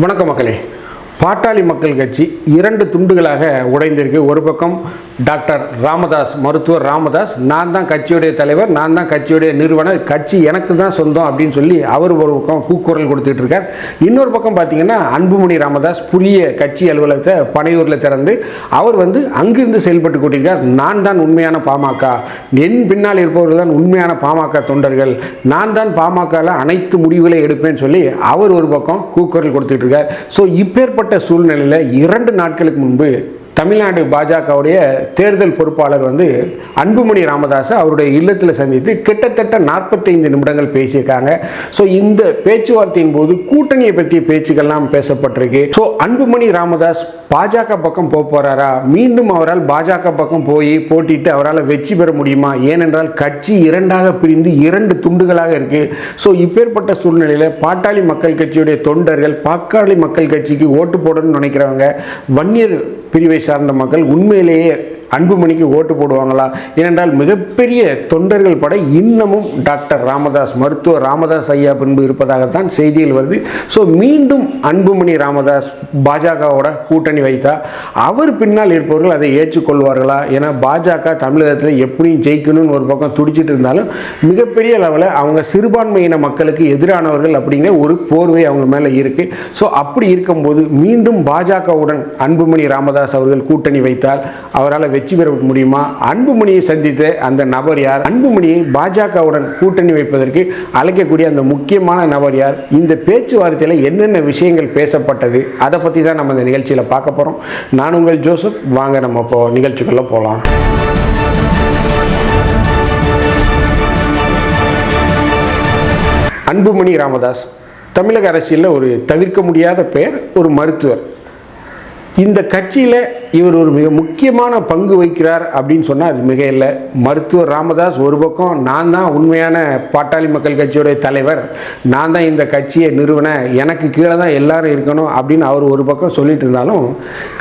வணக்க மக்களே. பாட்டாளி மக்கள் கட்சி இரண்டு துண்டுகளாக உடைந்திருக்கு. ஒரு பக்கம் டாக்டர் ராமதாஸ் மருத்துவர் ராமதாஸ் நான் தான் கட்சியுடைய தலைவர் நான் தான் கட்சியுடைய நிறுவனர் கட்சி எனக்கு தான் சொந்தம் அப்படின்னு சொல்லி அவர் ஒரு பக்கம் கூக்குரல் கொடுத்துட்டு இருக்கார். இன்னொரு பக்கம் பார்த்தீங்கன்னா அன்புமணி ராமதாஸ் புதிய கட்சி அலுவலகத்தை பனையூரில் திறந்து அவர் வந்து அங்கிருந்து செயல்பட்டு கொண்டிருக்கார். நான் தான் உண்மையான பாமக. என் பின்னால் இருப்பவர்கள் தான் உண்மையான பாமக தொண்டர்கள். நான் தான் பாமகவில் அனைத்து முடிவுகளை எடுப்பேன்னு சொல்லி அவர் ஒரு பக்கம் கூக்குரல் கொடுத்துட்டு இருக்கார். ஸோ இப்பேற்பட்ட சூழ்நிலையில் இரண்டு நாட்களுக்கு முன்பு தமிழ்நாடு பாஜகவுடைய தேர்தல் பொறுப்பாளர் வந்து அன்புமணி ராமதாஸை அவருடைய இல்லத்தில் சந்தித்து கிட்டத்தட்ட நாற்பத்தைந்து நிமிடங்கள் பேசியிருக்காங்க. ஸோ இந்த பேச்சுவார்த்தையின் போது கூட்டணியை பற்றிய பேச்சுக்கள்லாம் பேசப்பட்டிருக்கு. ஸோ அன்புமணி ராமதாஸ் பாஜக பக்கம் போக போகிறாரா மீண்டும் அவரால் பாஜக பக்கம் போய் போட்டிட்டு அவரால் வெற்றி பெற முடியுமா? ஏனென்றால் கட்சி இரண்டாக பிரிந்து இரண்டு துண்டுகளாக இருக்கு. ஸோ இப்பேற்பட்ட சூழ்நிலையில் பாட்டாளி மக்கள் கட்சியுடைய தொண்டர்கள் பாக்காளி மக்கள் கட்சிக்கு ஓட்டு போடணும்னு நினைக்கிறவங்க வன்னியர் பிரிவை சார்ந்த மக்கள் உண்மையிலேயே அன்புமணிக்கு ஓட்டு போடுவாங்களா? ஏனென்றால் மிகப்பெரிய தொண்டர்கள் படை இன்னமும் டாக்டர் ராமதாஸ் மருத்துவர் ராமதாஸ் ஐயா பின்பு இருப்பதாகத்தான் செய்திகள் வருது. ஸோ மீண்டும் அன்புமணி ராமதாஸ் பாஜகவோட கூட்டணி வைத்தா அவர் பின்னால் இருப்பவர்கள் அதை ஏற்றுக்கொள்வார்களா? ஏன்னா பாஜக தமிழகத்தில் எப்படியும் ஜெயிக்கணும்னு ஒரு பக்கம் துடிச்சிட்டு இருந்தாலும் மிகப்பெரிய லெவலில் அவங்க சிறுபான்மையின மக்களுக்கு எதிரானவர்கள் அப்படிங்கிற ஒரு போர்வை அவங்க மேலே இருக்கு. ஸோ அப்படி இருக்கும்போது மீண்டும் பாஜகவுடன் அன்புமணி ராமதாஸ் அவர்கள் கூட்டணி வைத்தால் அவரால் வெற்றி பெற முடியுமா? அன்புமணியை சந்தித்த அந்த நபர் யார்? அன்புமணியை பாஜகவுடன் கூட்டணி வைப்பதற்கு அழைக்கக்கூடிய அந்த முக்கியமான நபர் யார்? இந்த பேச்சுவார்த்தையில் என்னென்ன விஷயங்கள் பேசப்பட்டது? அதை பற்றி தான் நம்ம இந்த நிகழ்ச்சியில் பார்க்க போகிறோம் நான் உங்கள் ஜோசப். வாங்க நம்ம இப்போ நிகழ்ச்சிக்குள்ளே போகலாம் அன்புமணி ராமதாஸ் தமிழக அரசியலில் ஒரு தவிர்க்க முடியாத பெயர் ஒரு மருத்துவர். இந்த கட்சியில் இவர் ஒரு மிக முக்கியமான பங்கு வகிக்கிறார் அப்படின்னு சொன்னால் அது மிக இல்லை. மருத்துவர் ராமதாஸ் ஒரு பக்கம் நான் தான் உண்மையான பாட்டாளி மக்கள் கட்சியோடைய தலைவர் நான் தான் இந்த கட்சியை நிறுவன எனக்கு கீழே தான் எல்லாரும் இருக்கணும் அப்படின்னு அவர் ஒரு பக்கம் சொல்லிட்டு இருந்தாலும்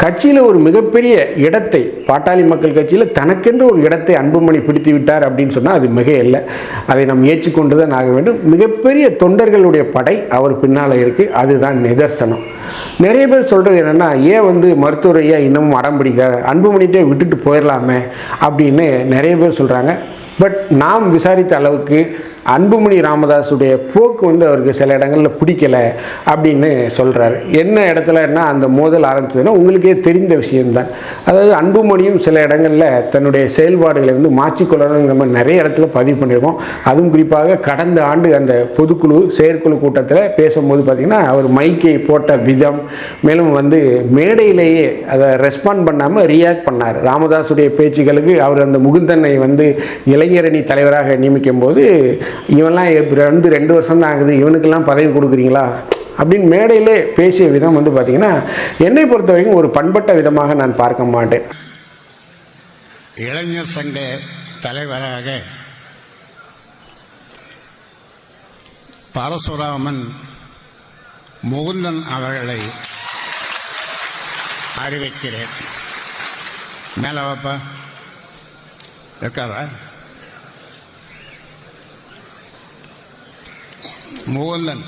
கட்சியில் ஒரு மிகப்பெரிய இடத்தை பாட்டாளி மக்கள் கட்சியில் தனக்கென்று ஒரு இடத்தை அன்புமணி பிடித்து விட்டார் அப்படின்னு சொன்னால் அது மிக இல்லை. அதை நாம் ஏற்றுக்கொண்டு தான் ஆக வேண்டும். மிகப்பெரிய தொண்டர்களுடைய படை அவர் பின்னால் இருக்குது அதுதான் நிதர்சனம். நிறைய பேர் சொல்கிறது என்னென்னா ஏன் வந்து மருத்துவர் ஐயா இன்னமும் அடம் பிடிக்கிறார் அன்புமணிட்டே விட்டுட்டு போயிடலாமே அப்படின்னு நிறைய பேர் சொல்கிறாங்க பட் நாம் விசாரித்த அளவுக்கு அன்புமணி ராமதாஸுடைய போக்கு வந்து அவருக்கு சில இடங்களில் பிடிக்கல அப்படின்னு சொல்கிறாரு என்ன இடத்துல என்ன அந்த மோதல் ஆரம்பிச்சதுன்னா உங்களுக்கே தெரிந்த விஷயம்தான். அதாவது அன்புமணியும் சில இடங்களில் தன்னுடைய செயல்பாடுகளை வந்து மாற்றிக்கொள்ளணுங்கிற மாதிரி நிறைய இடத்துல பதிவு பண்ணியிருக்கோம். அதுவும் குறிப்பாக கடந்த ஆண்டு அந்த பொதுக்குழு செயற்குழு கூட்டத்தில் பேசும்போது பார்த்திங்கன்னா அவர் மைக்கை போட்ட விதம் மேலும் வந்து மேடையிலேயே அதை ரெஸ்பாண்ட் பண்ணாமல் ரியாக்ட் பண்ணார். ராமதாஸுடைய பேச்சுகளுக்கு அவர் அந்த முகுந்தனை வந்து இளைஞரணி தலைவராக நியமிக்கும் போது இவன்லாம் இப்ப வந்து ரெண்டு வருஷம் தான் ஆகுது இவனுக்கெல்லாம் பதவி கொடுக்குறீங்களா? அப்படின்னு மேடையிலே பேசிய விதம் வந்து பார்த்திங்கன்னா என்னை பொறுத்த வரைக்கும் ஒரு பண்பட்ட விதமாக நான் பார்க்க மாட்டேன். இளைஞர் சங்க தலைவராக பரசுராமன் முகுந்தன் அவர்களை அறிவிக்கிறேன். மேலே வாப்பா. இருக்காரா? மூவல்லன்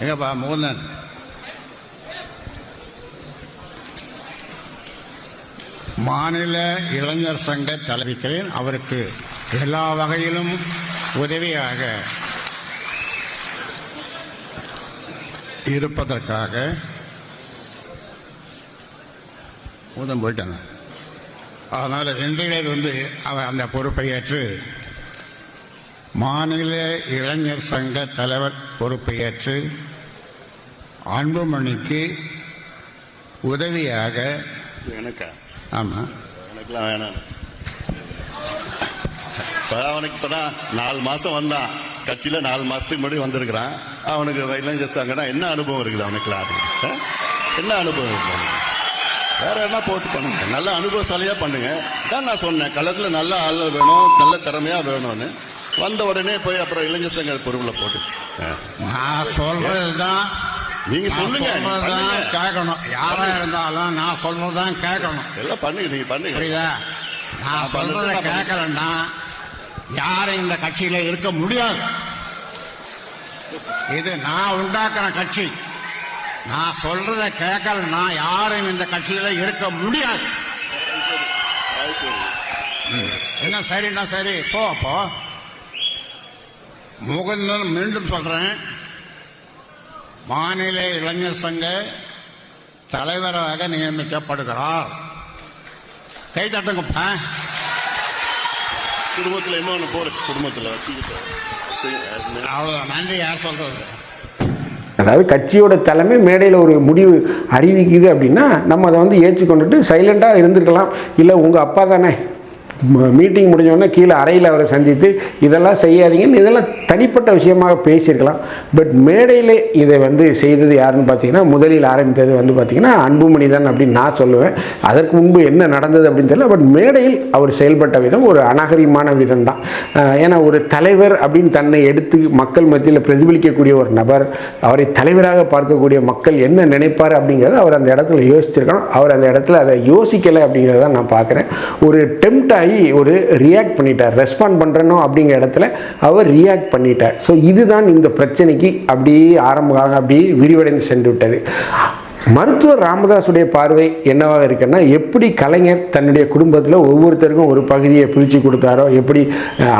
எங்கப்பா மூவல்லன் மாநில இளைஞர் சங்க தலைவிக்கிறேன். அவருக்கு எல்லா வகையிலும் உதவியாக இருப்பதற்காக. ஊதம் போயிட்டாங்க அதனால் இன்றையிலிருந்து வந்து அவர் அந்த பொறுப்பை ஏற்று மாநில இளைஞர் சங்க தலைவர் பொறுப்பை ஏற்று அன்புமணிக்கு உதவியாக எனக்கா? ஆமாம் எனக்குலாம் வேணாம். அவனுக்கு இப்போ தான் நாலு மாதம் வந்தான். கட்சியில் நாலு மாதத்துக்கு முன்னாடி வந்திருக்கிறான். அவனுக்கு இளைஞர் சங்கன்னா என்ன அனுபவம் இருக்குது அவனுக்குலாம்? என்ன அனுபவம் இருக்குது? வேற என்ன போட்டு பண்ணுங்க? நல்ல அனுபவசாலியாக பண்ணுங்க. தான் நான் சொன்னேன் களத்தில் நல்ல ஆள் வேணும் நல்ல திறமையாக வேணும்னு. வந்த உடனே போய் அப்புறம் இளைஞர் சங்க பொறுப்பில் போட்டு. நான் சொல்றது தான் நீங்க சொல்லுங்க, நீங்க. கேட்கணும். யாரா இருந்தாலும் நான் சொல்றது தான் கேட்கணும். எல்லாம் பண்ணுங்க நீங்கள் பண்ணுங்க. புரியுதா? நான் சொல்றத கேட்கலன்னா யாரும் இந்த கட்சியில இருக்க முடியாது. இது நான் உண்டாக்குற கட்சி. நான் சொல்றத கேட்கலன்னா யாரும் இந்த கட்சியில இருக்க முடியாது. என்ன சரிண்ணா சரி? போ அப்போ முகந்தன் மீண்டும் சொல்றேன். மாநில இளைஞர் சங்க தலைவராக நியமிக்கப்படுகிறார். கை தட்டுங்கப்பா குடும்பத்தில் என்ன போற குடும்பத்தில் குடும்பத்துல சரி, நன்றி யார் சொல்றது? அதாவது கட்சியோட தலைமை மேடையில் ஒரு முடிவு அறிவிக்குது அப்படின்னா நம்ம அதை வந்து ஏற்றுக்கொண்டுட்டு சைலண்ட்டாக இருந்திருக்கலாம். இல்லை உங்கள் அப்பா தானே? மீட்டிங் முடிஞ்சோடனே கீழே அறையில் அவரை சந்தித்து இதெல்லாம் செய்யாதீங்கன்னு இதெல்லாம் தனிப்பட்ட விஷயமாக பேசியிருக்கலாம். பட் மேடையில் இதை வந்து செய்தது யாருன்னு பார்த்தீங்கன்னா முதலில் ஆரம்பித்தது வந்து பார்த்தீங்கன்னா அன்புமணி தான் அப்படின்னு நான் சொல்லுவேன். அதற்கு முன்பு என்ன நடந்தது அப்படின்னு தெரியல. பட் மேடையில் அவர் செயல்பட்ட விதம் ஒரு அநாகரிகமான விதம் தான் ஏன்னா ஒரு தலைவர் அப்படின்னு தன்னை எடுத்து மக்கள் மத்தியில் பிரதிபலிக்கக்கூடிய ஒரு நபர் அவரை தலைவராக பார்க்கக்கூடிய மக்கள் என்ன நினைப்பார் அப்படிங்கிறத அவர் அந்த இடத்துல யோசிச்சிருக்கணும். அவர் அந்த இடத்துல அதை யோசிக்கலை அப்படிங்கிறத நான் பார்க்குறேன். ஒரு டெம்ட் ஆகி ஒரு ரியாக்ட் பண்ணிட்டார். ரெஸ்பாண்ட் பண்ணுறனோ அப்படிங்கிற இடத்துல அவர் ரியாக்ட் பண்ணிட்டார். ஸோ இதுதான் இந்த பிரச்சனைக்கு அப்படியே ஆரம்பமாக அப்படியே விரிவடைந்து சென்று விட்டது. மருத்துவர் ராமதாஸுடைய பார்வை என்னவாக இருக்குன்னா எப்படி கலைஞர் தன்னுடைய குடும்பத்தில் ஒவ்வொருத்தருக்கும் ஒரு பகுதியை பிரித்து கொடுத்தாரோ எப்படி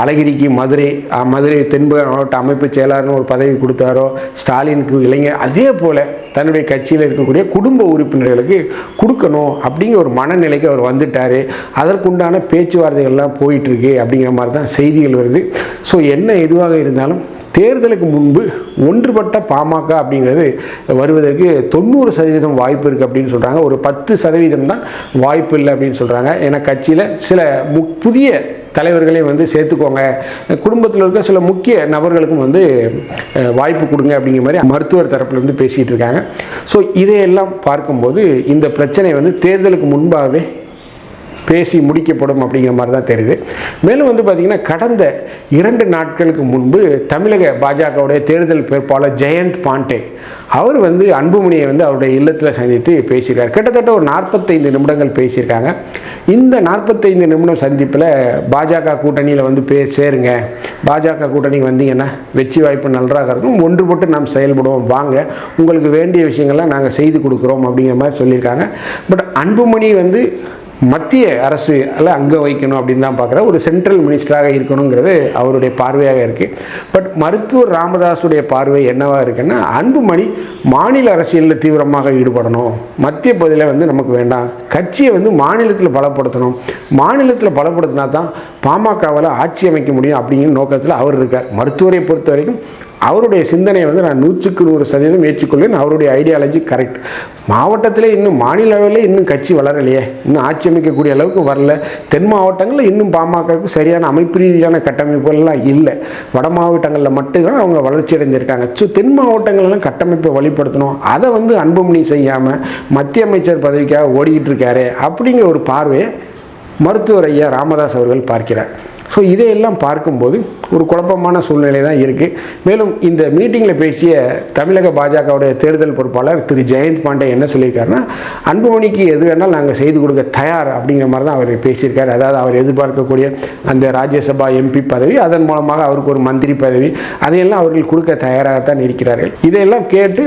அழகிரிக்கு மதுரை மதுரை தென்பக மாவட்ட அமைப்பு செயலாளர்னு ஒரு பதவி கொடுத்தாரோ ஸ்டாலினுக்கு இளைஞர் அதே போல் தன்னுடைய கட்சியில் இருக்கக்கூடிய குடும்ப உறுப்பினர்களுக்கு கொடுக்கணும் அப்படிங்கிற ஒரு மனநிலைக்கு அவர் வந்துட்டார். அதற்குண்டான பேச்சுவார்த்தைகள்லாம் போயிட்டுருக்கு அப்படிங்கிற மாதிரி தான் செய்திகள் வருது. ஸோ என்ன எதுவாக இருந்தாலும் தேர்தலுக்கு முன்பு ஒன்றுபட்ட பாமக அப்படிங்கிறது வருவதற்கு தொண்ணூறு சதவீதம் வாய்ப்பு இருக்குது அப்படின்னு சொல்கிறாங்க ஒரு பத்து சதவீதம் தான் வாய்ப்பு இல்லை அப்படின்னு சொல்கிறாங்க ஏன்னா கட்சியில் சில மு புதிய தலைவர்களையும் வந்து சேர்த்துக்கோங்க. குடும்பத்தில் இருக்க சில முக்கிய நபர்களுக்கும் வந்து வாய்ப்பு கொடுங்க அப்படிங்கிற மாதிரி மருத்துவர் தரப்புலேருந்து பேசிகிட்டு இருக்காங்க. ஸோ இதையெல்லாம் பார்க்கும்போது இந்த பிரச்சனை வந்து தேர்தலுக்கு முன்பாகவே பேசி முடிக்கப்படும் அப்படிங்கிற மாதிரி தான் தெரியுது. மேலும் வந்து பார்த்திங்கன்னா கடந்த இரண்டு நாட்களுக்கு முன்பு தமிழக பாஜகவுடைய தேர்தல் வேட்பாளர் ஜெயந்த் பாண்டே அவர் வந்து அன்புமணியை வந்து அவருடைய இல்லத்தில் சந்தித்து பேசியிருக்கார். கிட்டத்தட்ட ஒரு நாற்பத்தைந்து நிமிடங்கள் பேசியிருக்காங்க. இந்த நாற்பத்தைந்து நிமிடம் சந்திப்பில் பாஜக கூட்டணியில் வந்து பே சேருங்க. பாஜக கூட்டணிக்கு வந்தீங்கன்னா வெற்றி வாய்ப்பு நன்றாக இருக்கும். ஒன்றுபட்டு நாம் செயல்படுவோம். வாங்க. உங்களுக்கு வேண்டிய விஷயங்கள்லாம் நாங்கள் செய்து கொடுக்குறோம் அப்படிங்கிற மாதிரி சொல்லியிருக்காங்க. பட் அன்புமணி வந்து மத்திய அரசு அல்ல அங்கே வைக்கணும் அப்படின்னு தான் பார்க்குற ஒரு சென்ட்ரல் மினிஸ்டராக இருக்கணுங்கிறது அவருடைய பார்வையாக இருக்குது பட் மருத்துவர் ராமதாஸுடைய பார்வை என்னவாக இருக்குன்னா அன்புமணி மாநில அரசியலில் தீவிரமாக ஈடுபடணும். மத்திய பகுதியில் வந்து நமக்கு வேண்டாம். கட்சியை வந்து மாநிலத்தில் பலப்படுத்தணும். மாநிலத்தில் பலப்படுத்தினா தான் பாமகவில் ஆட்சி அமைக்க முடியும் அப்படிங்கிற நோக்கத்தில் அவர் இருக்கார். மருத்துவரை பொறுத்த வரைக்கும் அவருடைய சிந்தனையை வந்து நான் நூற்றுக்கு நூறு சதவீதம் ஏற்றுக்கொள்வேன். அவருடைய ஐடியாலஜி கரெக்ட் மாவட்டத்தில் இன்னும் மாநில அளவில் இன்னும் கட்சி வளரலையே. இன்னும் ஆட்சி அமைக்கக்கூடிய அளவுக்கு வரல. தென் மாவட்டங்களில் இன்னும் பாமகவுக்கு சரியான அமைப்பு ரீதியான கட்டமைப்புகள்லாம் இல்லை. வட மாவட்டங்களில் மட்டும்தான் அவங்க வளர்ச்சி அடைஞ்சிருக்காங்க. ஸோ தென் மாவட்டங்கள்லாம் கட்டமைப்பை வழிப்படுத்தணும். அதை வந்து அன்புமணி செய்யாமல் மத்திய அமைச்சர் பதவிக்காக ஓடிக்கிட்டு இருக்காரு அப்படிங்கிற ஒரு பார்வையை மருத்துவர் ஐயா ராமதாஸ் அவர்கள் பார்க்கிறார். ஸோ இதையெல்லாம் பார்க்கும்போது ஒரு குழப்பமான சூழ்நிலை தான் இருக்குது மேலும் இந்த மீட்டிங்கில் பேசிய தமிழக பாஜகவுடைய தேர்தல் பொறுப்பாளர் திரு. ஜெயந்த் பாண்டே என்ன சொல்லியிருக்காருன்னா அன்புமணிக்கு எது வேணாலும் நாங்கள் செய்து கொடுக்க தயார் அப்படிங்கிற மாதிரி தான் அவர் பேசியிருக்காரு. அதாவது அவர் எதிர்பார்க்கக்கூடிய அந்த ராஜ்யசபா எம்பி பதவி அதன் மூலமாக அவருக்கு ஒரு மந்திரி பதவி அதையெல்லாம் அவர்கள் கொடுக்க தயாராகத்தான் இருக்கிறார்கள். இதையெல்லாம் கேட்டு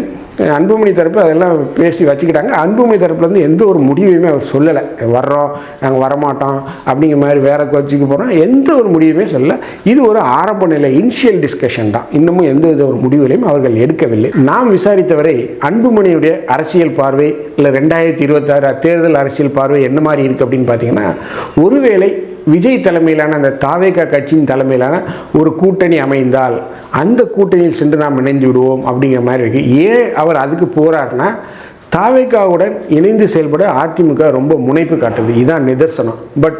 அன்புமணி தரப்பு அதெல்லாம் பேசி வச்சுக்கிட்டாங்க. அன்புமணி தரப்புலேருந்து எந்த ஒரு முடிவையுமே அவர் சொல்லலை. வர்றோம் நாங்கள் வரமாட்டோம் அப்படிங்கிற மாதிரி வேற கட்சிக்கு போகிறோம் எந்த ஒரு முடிவுமே சொல்லலை. இது ஒரு ஆரம்ப நிலை இனிஷியல் டிஸ்கஷன் தான். இன்னமும் எந்த வித ஒரு முடிவுகளையும் அவர்கள் எடுக்கவில்லை. நாம் விசாரித்தவரை அன்புமணியுடைய அரசியல் பார்வை இல்லை ரெண்டாயிரத்தி இருபத்தாறு தேர்தல் அரசியல் பார்வை என்ன மாதிரி இருக்குது அப்படின்னு பார்த்தீங்கன்னா ஒருவேளை விஜய் தலைமையிலான அந்த தாவேகா கட்சியின் தலைமையிலான ஒரு கூட்டணி அமைந்தால் அந்த கூட்டணியில் சென்று நாம் இணைந்து விடுவோம் அப்படிங்கிற மாதிரி இருக்குது ஏன் அவர் அதுக்கு போகிறாருன்னா தாவேக்காவுடன் இணைந்து செயல்பட அதிமுக ரொம்ப முனைப்பு காட்டுது. இதுதான் நிதர்சனம். பட்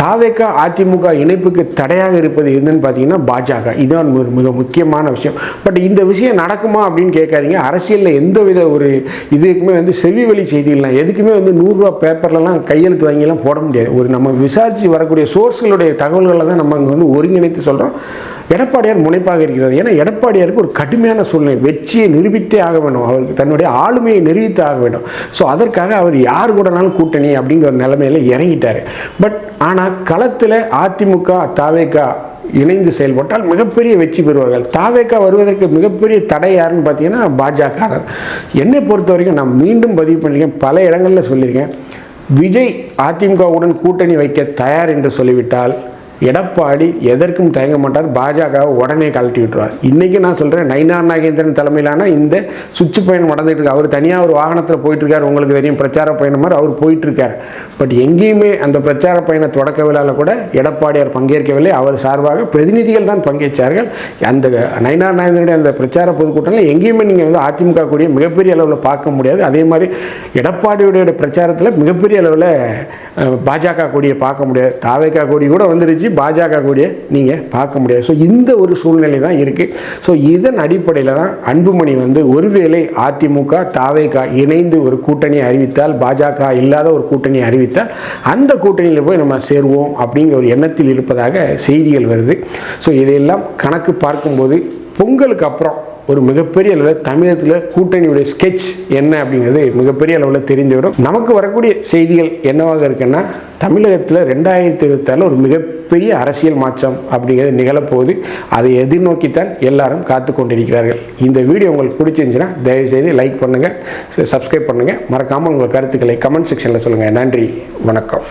தாவேக்கா அதிமுக இணைப்புக்கு தடையாக இருப்பது என்னன்னு பார்த்தீங்கன்னா பாஜக. இதுதான் மிக முக்கியமான விஷயம். பட் இந்த விஷயம் நடக்குமா அப்படின்னு கேட்காதீங்க. அரசியலில் எந்த வித ஒரு இதுக்குமே வந்து செவி வழி செய்திகள்லாம் எதுக்குமே வந்து நூறுரூவா பேப்பர்லலாம் கையெழுத்து வாங்கிலாம் போட முடியாது. ஒரு நம்ம விசாரித்து வரக்கூடிய சோர்ஸ்களுடைய தகவல்களை தான் நம்ம அங்கே வந்து ஒருங்கிணைத்து சொல்கிறோம் எடப்பாடியார் முனைப்பாக இருக்கிறார். ஏன்னா எடப்பாடியாருக்கு ஒரு கடுமையான சூழ்நிலை. வெற்றியை நிரூபித்தே ஆக வேண்டும். அவருக்கு தன்னுடைய ஆளுமையை நிரூபித்து ஆக வேண்டும். ஸோ அதற்காக அவர் யார் கூடனாலும் கூட்டணி அப்படிங்கிற நிலைமையில் இறங்கிட்டார். பட் ஆனால் களத்தில் அதிமுக தாவேக்கா இணைந்து செயல்பட்டால் மிகப்பெரிய வெற்றி பெறுவார்கள். தாவேக்கா வருவதற்கு மிகப்பெரிய தடை யாருன்னு பார்த்தீங்கன்னா பாஜக என்னை பொறுத்த வரைக்கும் நான் மீண்டும் பதிவு பண்ணியிருக்கேன் பல இடங்களில் சொல்லியிருக்கேன். விஜய் அதிமுகவுடன் கூட்டணி வைக்க தயார் என்று சொல்லிவிட்டால் எடப்பாடி எதற்கும் தயங்க மாட்டார். பாஜகவை உடனே கழட்டி விட்டுருவார். இன்றைக்கி நான் சொல்கிறேன் நயினார் நாகேந்திரன் தலைமையிலான இந்த சுற்று பயணம் நடந்துகிட்டு இருக்கு. அவர் தனியாக ஒரு வாகனத்தில் போயிட்டுருக்கார். உங்களுக்கு தெரியும் பிரச்சார பயணம் மாதிரி அவர் போயிட்டுருக்கார். பட் எங்கேயுமே அந்த பிரச்சார பயண தொடக்க விழாவில் கூட எடப்பாடியார் பங்கேற்கவில்லை. அவர் சார்பாக பிரதிநிதிகள் தான் பங்கேற்றார்கள். அந்த நயினார் நாகேந்திரனுடைய அந்த பிரச்சார பொதுக்கூட்டத்தில் எங்கேயுமே நீங்கள் வந்து அதிமுக கூடிய மிகப்பெரிய அளவில் பார்க்க முடியாது. அதே மாதிரி எடப்பாடியுடைய பிரச்சாரத்தில் மிகப்பெரிய அளவில் பாஜக கூடிய பார்க்க முடியாது. தாவேக்கா கொடி கூட வந்துருச்சு. பாஜக கூட நீங்கள் பார்க்க முடியாது. ஸோ இந்த ஒரு சூழ்நிலை தான் இருக்குது ஸோ இதன் அடிப்படையில் தான் அன்புமணி வந்து ஒருவேளை அதிமுக தாவேக்கா இணைந்து ஒரு கூட்டணியை அறிவித்தால் பாஜக இல்லாத ஒரு கூட்டணியை அறிவித்தால் அந்த கூட்டணியில் போய் நம்ம சேருவோம் அப்படிங்கிற ஒரு எண்ணத்தில் இருப்பதாக செய்திகள் வருது. ஸோ இதையெல்லாம் கணக்கு பார்க்கும்போது பொங்கலுக்கு அப்புறம் ஒரு மிகப்பெரிய அளவில் தமிழகத்தில் கூட்டணியுடைய ஸ்கெட்ச் என்ன அப்படிங்கிறது மிகப்பெரிய அளவில் தெரிந்துவிடும் நமக்கு வரக்கூடிய செய்திகள் என்னவாக இருக்குன்னா தமிழகத்தில் ரெண்டாயிரத்தி இருபத்தாறில் ஒரு மிகப்பெரிய அரசியல் மாற்றம் அப்படிங்கிறது நிகழப்போகுது. அதை எதிர்நோக்கித்தான் எல்லாரும் காத்து கொண்டிருக்கிறார்கள். இந்த வீடியோ உங்களுக்கு பிடிச்சிருந்துச்சுன்னா தயவுசெய்து லைக் பண்ணுங்கள் சப்ஸ்கிரைப் பண்ணுங்கள் மறக்காமல் உங்கள் கருத்துக்களை கமெண்ட் செக்ஷனில் சொல்லுங்கள் நன்றி வணக்கம்.